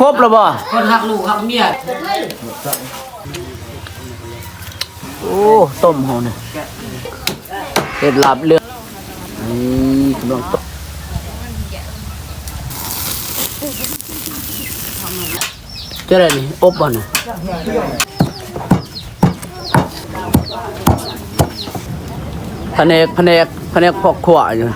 ครบแล้วบ่คนหักลูกหักเมียโอ้ต้มเฮาเนี่ยเห็ดลาบเลือดนี่กำลังต้มเจะได้นี่อบบ่น่ะแผนกแผนกแผนกพอกขวาอยู่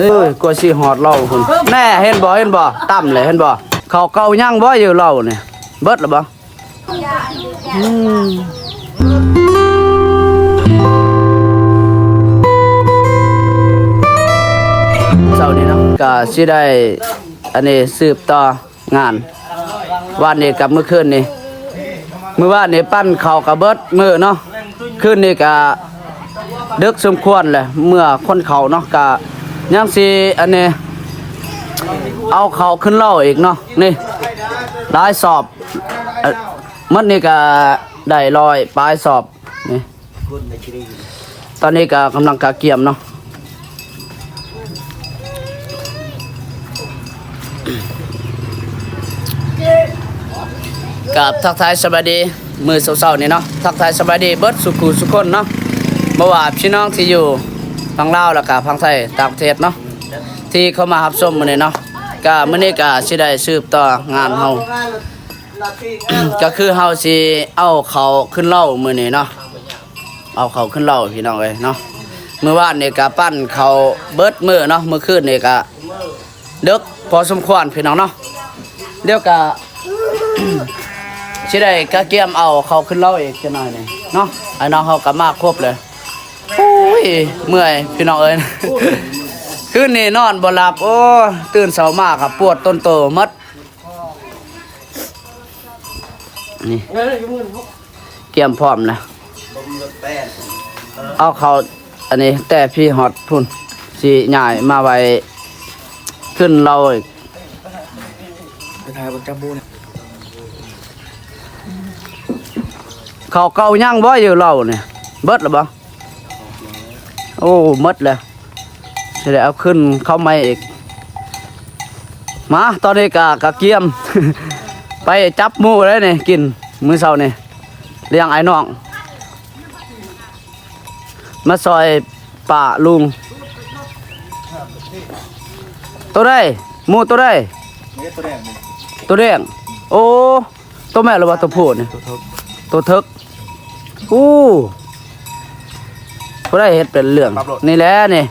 เฮ้ยกลัวสิหอดเหล่าพุ่นแน่เห็นบ่เห็นบ่ต่ำเลยเห็นบ่เขาเก่าย่างบ่อยู่เหล่าเนี่ยเบิดแล้วบ่อืมเช้านี้เนาะก็สิได้อันนี้สืบต่องานวันนี้กับเมื่อคืนนี้มื้อวานนี่ปั้นข้าวกับเบิดมื้อเนาะคืนนี้ก็ดึกสมควรแหละเมื่อคนเขาเนาะก็ ยังสิอันนี้เอาเขาขึ้นเล่าอีกเนาะนี่หลายสอบมันนี่ก็ได้ลอยปลายสอบนี่ตอนนี้ก็กำลังกาเกียมเนาะกับทักทายสบายดีมือเศร้าๆนี่เนาะทักทายสบายดีเบิร์ดสุขุสุขคนเนาะบ่ว่าพี่น้องที่อยู่ ฝั่งลาวแล้วก็ฝั่งไทยต่างประเทศเนาะที่เข้ามารับชมมื้อนี้เนาะก็มื้อนี้ก็สิได้สืบต่องานเฮาก็คือเฮาสิเอาเขาขึ้นเล่ามื้อนี้เนาะเอาเขาขึ้นเล่าพี่น้องเอ้ยเนาะเมื่อวานนี่ก็ปั้นเขาเบิดมือเนาะเมื่อคืนนี่ก็ดึกพอสมควรพี่น้องเนาะเดี๋ยวก็สิได้กะเกียมเอาเขาขึ้นเล่าอีกจักหน่อยนี่เนาะไอ้น้องเฮาก็มาครบเลย ยเมื่อยพี่น้องเอ้ยคืนนี้นอนบ่หลับโอ้ตื่นเช้ามากครับปวดต้นโตหมัดนี่เตรียมพร้อมนะเอาเขาอันนี้แต่พี่ฮอดพุ่นสิใหญ่มาไว้ขึ้นเราอีกเป็นทายบนจัมบูเนี่ยเขาเก่าย่างบ่อยู่เราเนี่ยเบิดแล้วบ่ โอ้มดแล้วสิได้เอาขึ้นเข้าไม่อีก มาตอนนี้กะกะเกียม ไปจับหมูเลยนี่กินมื้อเช้านี่เลี้ยงไอ้น้อง มาซอยป่าลุง ตัวได้หมูตัวได้ตัวแดงตัวแดงโอ้ตัวแม่หรือว่าตัวผู้นี่ตัวทบตัวเทึกอู้ ผู้ได้เฮ็ดเป็นเรื่องนี่แหละนี่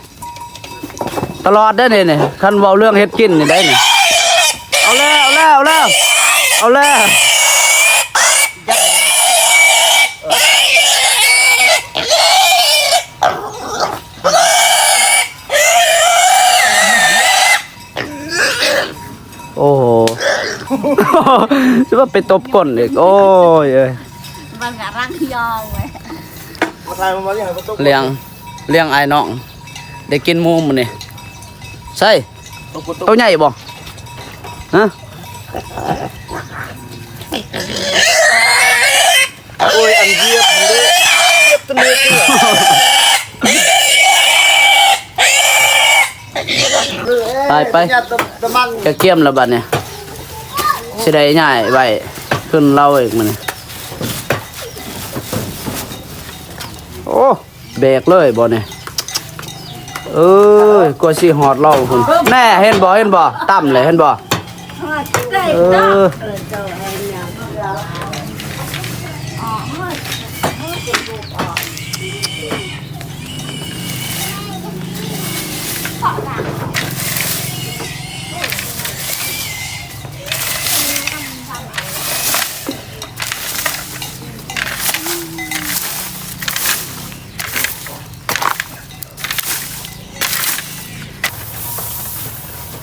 ตลอดได้อนี่นี่คันเว้าเรื่องเฮ็ดกินนี่ได้นี่เอาแล้วเอาแล้วเอาแล้วเอาแล้วโอ้โห จะว่าไปตบก้นอีกโอ้ยเอ้ย มันกะรังยองเว้ย เลี้ยงเลี้ยงไอ้น้องได้กินหมูมันนี่ใช่ต้องกดตัวใหญ่บ่ฮะโอ้ยอันเยียบมันด้วยเยียบตัวนี้ตัวไปไปตะมันจะเกี่ยมแล้วบัดเนี่ยสิได้ง่ายไว้ขึ้นเล่าอีกมันนี่ โอ้เบรกเลยบ่เนี่ยเอ้ยกลัวสิหอดเล่าคุณแน่เห็นบ่เห็นบ่ต่ำเลยเห็นบ่เออ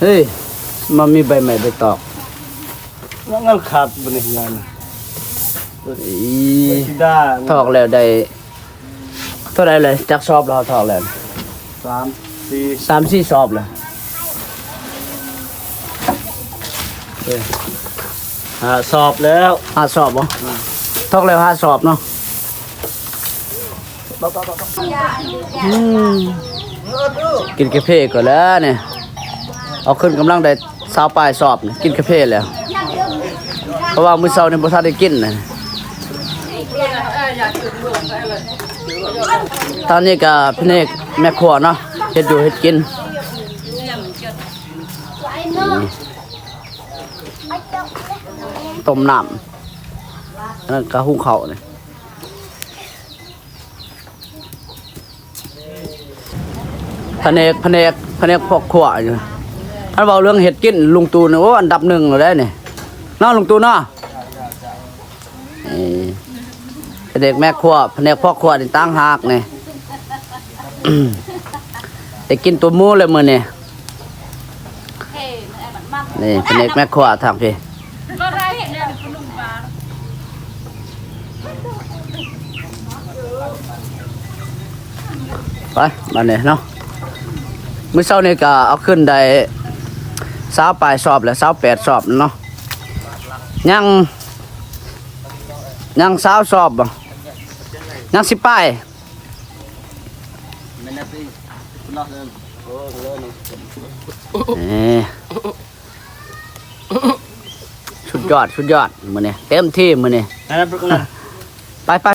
เฮ้ยมันมีใบไม้ใบตอกแล้วงั้นขาดบนนี้งานอีที่ได้ถอกแล้วได้เท่าไหรเลยจักสอบแล้วถอกแล้วสามสี่สามสี่สอบแล้วห้าสอบแล้วห้าสอบบ่ถอกแล้วห้าสอบเนาะอืมกินกาแฟก่อนแล้วเนี่ย เอาขึ้นกำลังได้สาวปลายสอบนี่กินกาแฟแล้ว เพราะว่ามื้อเช้านี่บ่ทันได้กินนะตอนนี้ก็พี่เนกแม่ครัวเนาะเฮ็ดอยู่เฮ็ดกินต้มน้ำอันนั่นก็หุงข้าวนี่แผนกแผนกแผนกพวกครัวอยู่ ท่านเว้าเรื่องเฮ็ดกินลุงตูนโอ้อันดับหนึ่งเลยได้นี่เนาลุงตู่เนาะนี่แผนกแม่ครัวแผนกพ่อครัวนี่ตั้งหากนี่ได้กินตัวมูเลยมือนี้เฮ้ยมันมักนี่แผนกแม่ครัวทางพี่ไปมาเนี่ยเนาะมื้อเช้านี้ก็เอาขึ้นได้ สาวปลายสอบแล้วสาวแปดสอบเนาะยังยังสาวสอบบ่ยังสิปลายนี่สุดยอดสุดยอดมื้อนี้เต็มที่มื้อนี้นั่นเป็นนั่นไปไป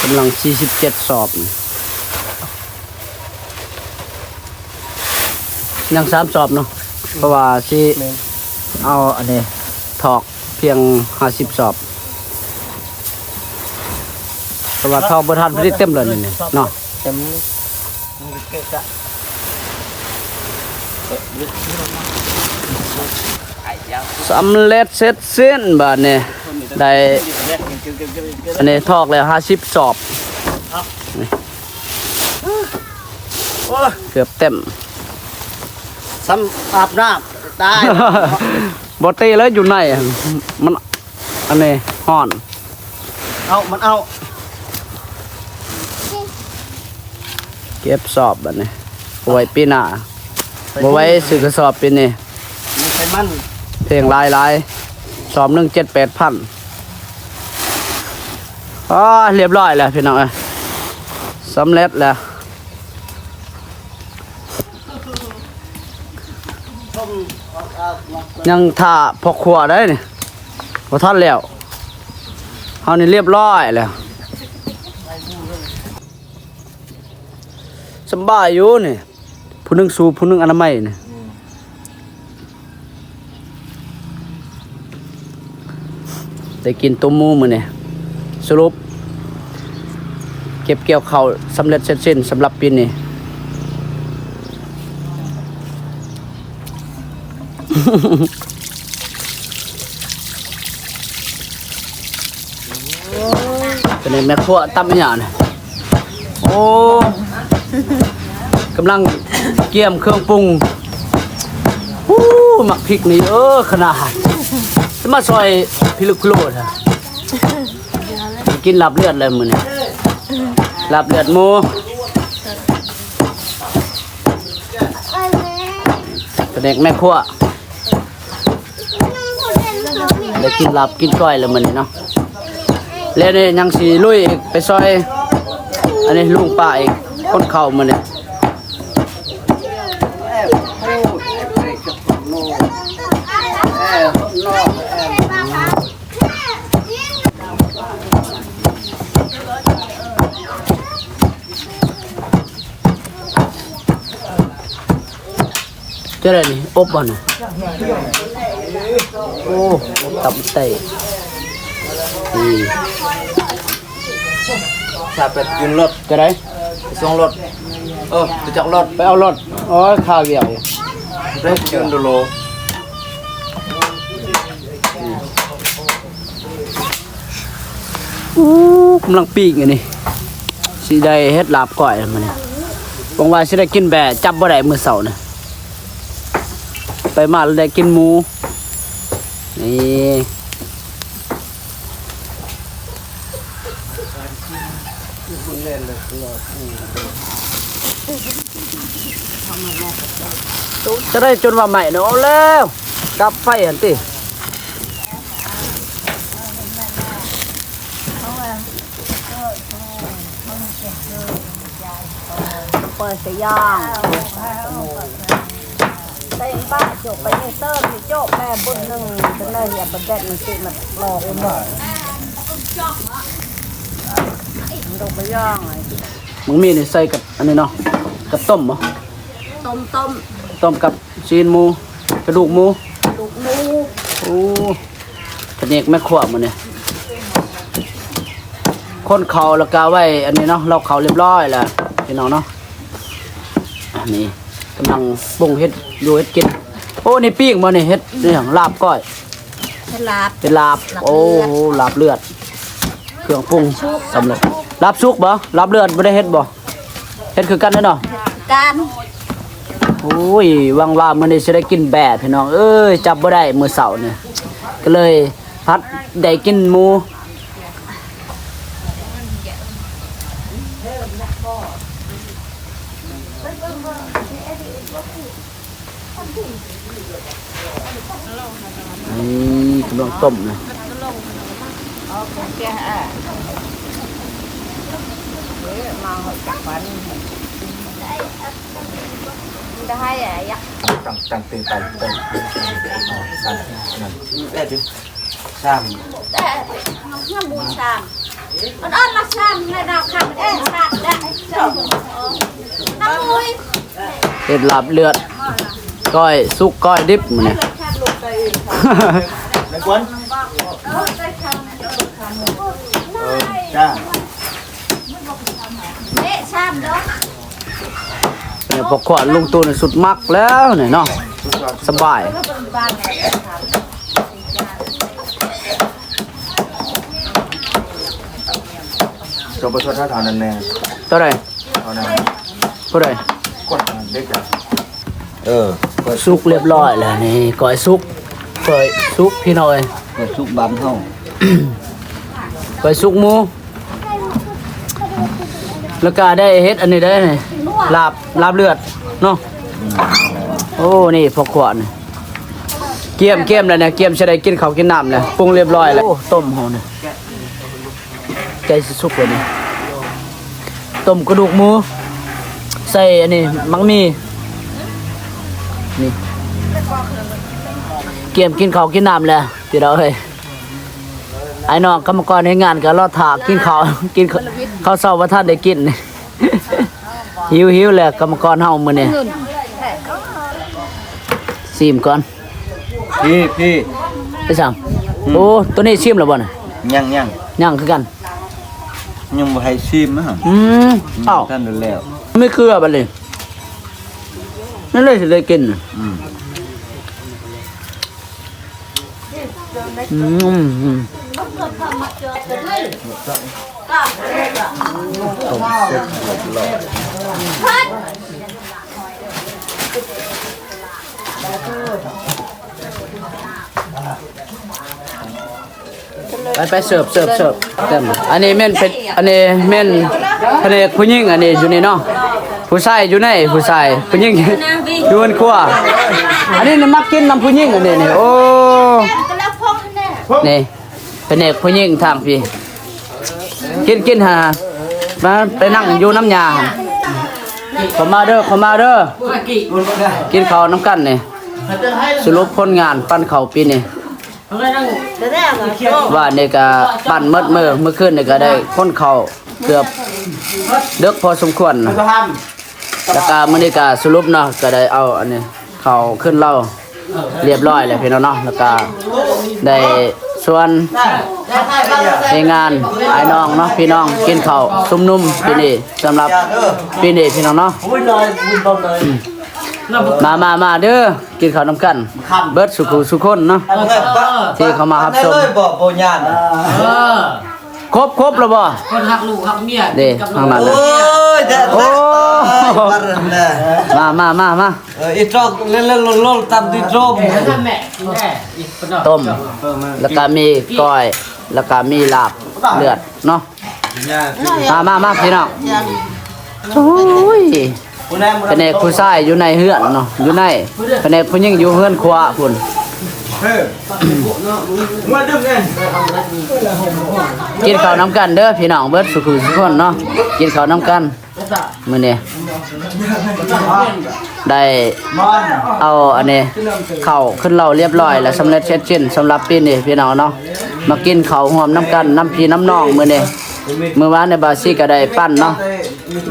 กำลัง47สอบนี่ ยังสามสอบเนาะเพราะว่าสิเอาอันนี้ถอกเพียง50สอบเพราะว่าทอกบ่ทันพอดีเต็มเลยนี่เนาะเต็มมันเกะกะสำเร็จเสร็จสิ้นบาดนี้ได้อันนี้ทอกแล้ว50สอบโอ้ยเกือบเต็ม ซ้ำอาบน้ำตาย บอตีแล้วอยู่ในอะมันอันนี้ห่อน เอามันเอาเก็บสอบแบบนี้เอาไว้ปีหน้าเอาไว้ซื้อกระสอบปีนี้มันใส่มันเพลงลายลายสอบหนึ่งเจ็ดแปดพันอ๋อเรียบร้อยแล้วพี่น้องเอ้ยสำเร็จแล้ว ต้มเอาเอามา ยังท่าพอครัวได้นี่พอท่านแล้วเฮานี่เรียบร้อยแล้วสบายอยู่นี่ผู้นึงสูผู้นึงอนามัยนี่ได้กินต้มมูมื้อนี่สรุป เก็บเกี่ยวข้าวสำเร็จเสร็จสิ้นสำหรับปีนี้ เป็นแม่ครัวตั้มอีหยังนี่โอ้กำลังเกี่ยมเครื่องปรุงอู้หมักพริกนี่เออขนาดจะมาซอยพิลึกโลดอะกินลาบเลือดเลยมือนี้ลาบเลือดหมูเป็นเด็กแม่ครัว ได้กินลาบกินก้อยเลยมื้อนี้เนาะแล้วเนี่ยยังสีลุยอีกไปซอย อันนี้ลุงป้าอีกคนเข่ามาเนี่ยเจ้าอะไรนี่อบบ่น่ะ โอ้อบตับไตนี่ถ้าเป็ดยืนรถจะได้ไปส่งรถเออจะจักรถไปเอารถอ๋อข้าวเหี่ยวได้ยืนดูโลอู้กำลังปีกอันนี้สิได้เฮ็ดลาบก้อยมันนี่หวังว่าสิได้กินแบะจับบ่ได้มื้อเสาร์น่ะ ไปมาแล้วได้กินหมู นี่จะได้จนว่าใหม่เนาะเอาแล้วดับไฟอันติเเปิดสย่าง เต็มป้าจบไปนี่เติมนี่จบแม่บุญหนึ่งจนเลยอย่าประเด็นมันสิมันหลอกหมดมันลงไปย่างไงมึงมีนี่ใส่กับอันนี้เนาะกับต้มบ่ต้มต้มต้มกับชีนหมูกระดูกหมูลูกหมูโอ้กระเนกแม่ขวบมันเนี่ยคนเขาแล้วก็ไว้ อันนี้เนาะเราเขาเรียบร้อยแล้วพี่น้องเนาะอันนี้ กำลังปรุงเฮ็ดอยู่เฮ็ดกิน โอ้นี่ปิ้งบ่นี่เฮ็ดนี่หยังลาบก้อยฉลาบ เป็นลาบ โอ้โหลาบเลือด เครื่องปรุงสำเร็จลาบซุกบ่ลาบเลือดบ่ได้เฮ็ดบ่เฮ็ดคือกันเด้อเนาะการโอ้ยหวังว่ามื้อนี้สิได้กินแบะพี่น้องเอ้ยจับบ่ได้มื้อเสาร์นี่ก็เลยพัดได้กินหมู นี่กำลังต้มนะได้อะยักตั้งตั้งตื่นตันตื่นนั่นนั่นแม่ดิซ้แต่น้ำบูชามมันอ่อนมาชามในดาวคำเอ๊ะชามได้น้ำมุ้ยเฮ็ดหลาบเลือดก้อยสุกก้อยดิบมื้อนี้ำ ไม่ควรเออจ้าเอ๊ะชามเด้อเนี่ยพอขวานลุงตูนสุดมักแล้วเนี่ยเนาะสบายจบประชดท่าทางนั้นแน่เท่าไหรเท่านั้นเท่าไหรกดเด็กจ้ะเออเปิดสุกเรียบร้อยแล้วนี่ก้อยสุก ก้อยสุกพี่น้อยเปิดซุกบัมเท่าก้อยสุกหมูแล้วก็ได้เฮ็ดอันนี้ได้นี่ลาบลาบเลือดเนาะโอ้นี่พอขวานนี่เกียมเกียมแล้วเนี่ยเกียมจะได้กินข้าวกินน้ำแล้วปรุงเรียบร้อยแล้วโอ้ต้มเฮาเนี่ยใจสิสุกเลยนี่ต้มกระดูกหมู ใส่อันนี้มังมีนี่ เกียมกินข้าวกินน้ำแล้วพี่เราเฮ้ยไอ้น้องกรรมกรในงานก็รอถากกินข้าวกินข้าวข้าวเช้าว่าท่านได้กินหิวหิวแล้วกรรมกรเฮามื้อนี้ซิมก่อนพี่พี่ไปสั่งโอ้ตัวนี้ชิมแล้วบ่น่ะยังยังย่างคือกันยังบ่ให้ชิมนะฮะอืมเอ้าท่านดูแล้วไม่เกลือบัดเลยนั่นเลยสิได้กินอืม อืมอืมไปไปเสิร์ฟเสิร์ฟเสิร์ฟเต็มอันนี้แม่นเป็นอันนี้แม่นแผนกผู้หญิงอันนี้อยู่นี่เนาะผู้ชายอยู่ไหนผู้ชายผู้หญิงอยู่บนครัวอันนี้นี่มักกินน้ำผู้หญิงอันนี้นี่โอ้ ก็แล้วพกแน่นี่แผนกผู้หญิงทางพี่กินกินฮะมาไปนั่งอยู่น้ำยาหั่นเข้ามาเด้อเข้ามาเด้อกินข้าวน้ำกันนี่สรุปผลงานปั้นข้าวปีนี้ว่านี่ก็ปั่นหมดมือเมื่อคืนนี่ก็ได้คนเขาเกือบเดึกพอสมควรนะแล้วก็มื้อนี้ก็สรุปเนาะก็ได้เอาอันนี้เขาขึ้นเล่า เรียบร้อยแล้วพี่น้องเนาะแล้วก็ได้ส่วนในงานไอ้น้องเนาะพี่น้องกินข้าวซุ่มนุ่มปีนี้สำหรับปีนี้พี่น้องเนาะมามามาเด้อกินข้าวน้ำกัน เบิร์ดสุขุสุขคนเนาะที่เขามารับชม เลยบอกโบญานเออครบครบแล้วบ่ คนหักลูกหักเมียเด้กับข้างหลังโอ้ยแต่โอ้บัรนะมามามามาเอออีตรอกเล่นเล่นลลตามที่ตรอกท่านแม่แม่อีกคนเนาะต้ม แล้วก็มีก้อย แล้วก็มีลาบเลือดเนาะมามามาพี่น้องโอ้ยแผนกผู้ชายอยู่ในเฮือนเนาะอยู่ในแผนกผู้หญิงอยู่เฮือนครัวพุ่นเฮ้ย มาดึงเองกินข้าวน้ำกันเด้อพี่น้องเบิดสุขุสุขคนเนาะกินข้าวน้ำกันมื้อนี้ได้เอาอันนี้ข้าวขึ้นเราเรียบร้อยแล้วสำเร็จเสร็จสิ้นสำหรับปีนี้พี่น้องเนาะมากินข้าวหอมน้ำกันน้ำพีน้ำนองมื้อนี้มื้อวานในบาซี่ก็ได้ปั้นเนาะ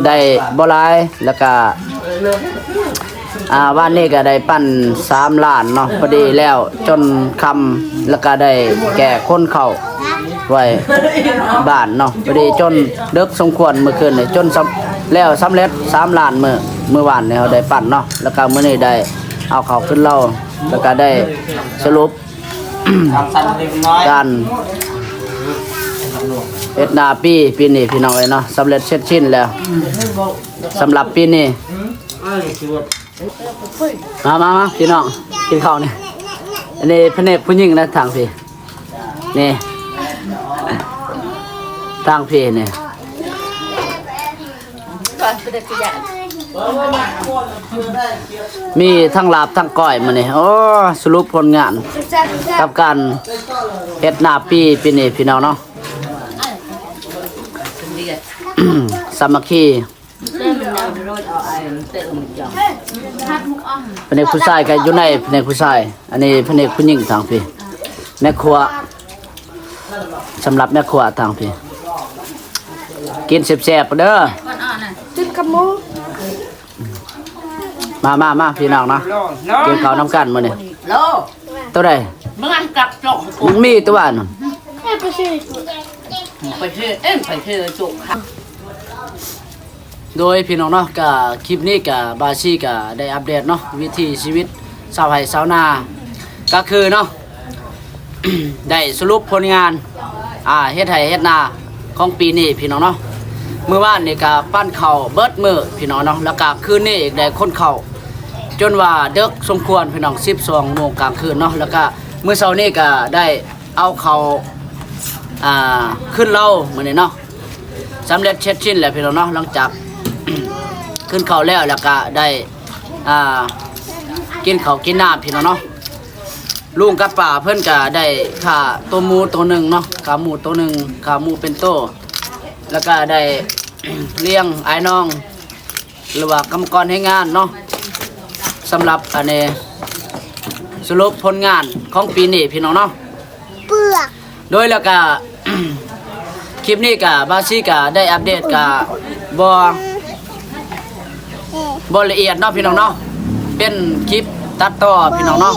ได้บลายแล้วก็ อ่าวันนี้ก็ได้ปั้น3ล้านเนาะพอดีแล้วจนคำแล้วก็ได้แก่คนเขาไว้บ้านเนาะพอดีจนเดึกสมควรเมื่อคืนนี่จนสำแล้วสำเร็จ3ล้านมื้อมื้อวานเนี่ยเราได้ปั้นเนาะแล้วก็มื้อนี้ได้เอาเขาขึ้นเราแล้วก็ได้สรุปกน้อยการเอ็ดนาปีปีนี้พี่น้องเอ้ยเนาะสำเร็จเสร็จสิ้นแล้วสำหรับปีนี้ มามามาพี่น้องกินข้าวนี่อันนี้พระเนกผู้หญิงนะทางพี่นี่ทางพี่นี่มีทั้งลาบทั้งก้อยมาเนี่ยโอ้สรุปผลงานจ้าจ้ากับการเฮ็ดนาปีปีนี้พี่น้องเนาะสามัคคี ฮัดมุกอ่องแผนกผู้ชายก็อยู่ในแผนกผู้ชาย อันนี้แผนกผู้หญิงทางพี่แม่ครัวสำหรับแม่ครัวทางพี่กินแซ่บๆเด้อมันอ่อนน่ะจุดขมูมามามาพี่น้องเนาะกินข้าวน้ำกันมื้อนี้โลตัวใดมึงอันกลับจงมันมีตัวอันนั้นให้ไปซื้อไปเชื่อเอ็มไปเชื่อจุกค่ะ โดยพี่น้องเนาะก็คลิปนี้ก็บบาชีก็ได้อัปเดตเนาะวิถีชีวิตชาวไร่ชาวนา ก็คือเนาะ ได้สรุปผลงานอ่าเฮ็ดไร่เฮ็ดนาของปีนี้พี่น้องเนาะเมื่อวานนี่ก็ปั้นเข้าเบิดมือพี่น้องเนาะแล้วก็คืนนี้อีกได้ค้นเข้าจนว่าเดึกสมควรพี่น้อง12โมงกลางคืนเนาะแล้วก็เมื้อเช้านี้ก็ได้เอาเข้าอ่าขึ้นเล่าเหมือนเนาะสำเร็จเสร็จสิ้นแหล้วพี่น้องเนาะหลังจาก ขึ้นเขาวแล้วแล้วก็ได้อ่ากินเขาวกินน้ำพี่น้องเนาะลุงกับป่าเพื่อนก็ได้ค่าตัวหมูตัวหนึ่งเนาะขาหมูตัวหนึ่งขาหมูเป็นโตแล้วก็ได้ เลี้ยงไอ้น้อง หรือว่ากรรมกรให้งานเนาะสำหรับอันนี้สรุปผลงานของปีนี้พี่น้องเนาะเปลือกโดยแล้วก็คลิปนี้กับบาซี่ก็ได้อัปเดตกับบอ บละเอียดเนาะพี่น้องเนาะเป็นคลิปตัดต่อพี่น้องเนาะ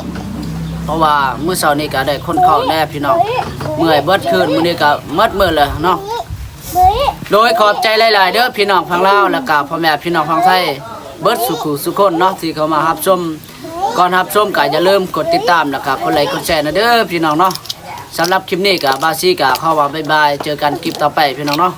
เพราะว่ามื้อเช้านี้ก็ได้คนเข้าแน่พี่น้องเมื่อยเบิดคืนมื้อนี้ก็หมดมื้อเลยเนาะโดยขอบใจหลายๆเด้อพี่น้องฟังลาวแล้วก็พ่อแม่พี่น้องฟังไทยเบิดสุขุสุขคนเนาะที่เขามารับชมก่อนรับชมก็อย่าลืมกดติดตามแล้วก็กดไลค์กดแชร์นะเด้อพี่น้องเนาะสำหรับคลิปนี้ก็บบาซี่ก็เข้าว่าบ๊ายบาย เจอกันคลิปต่อไปพี่น้องเนาะ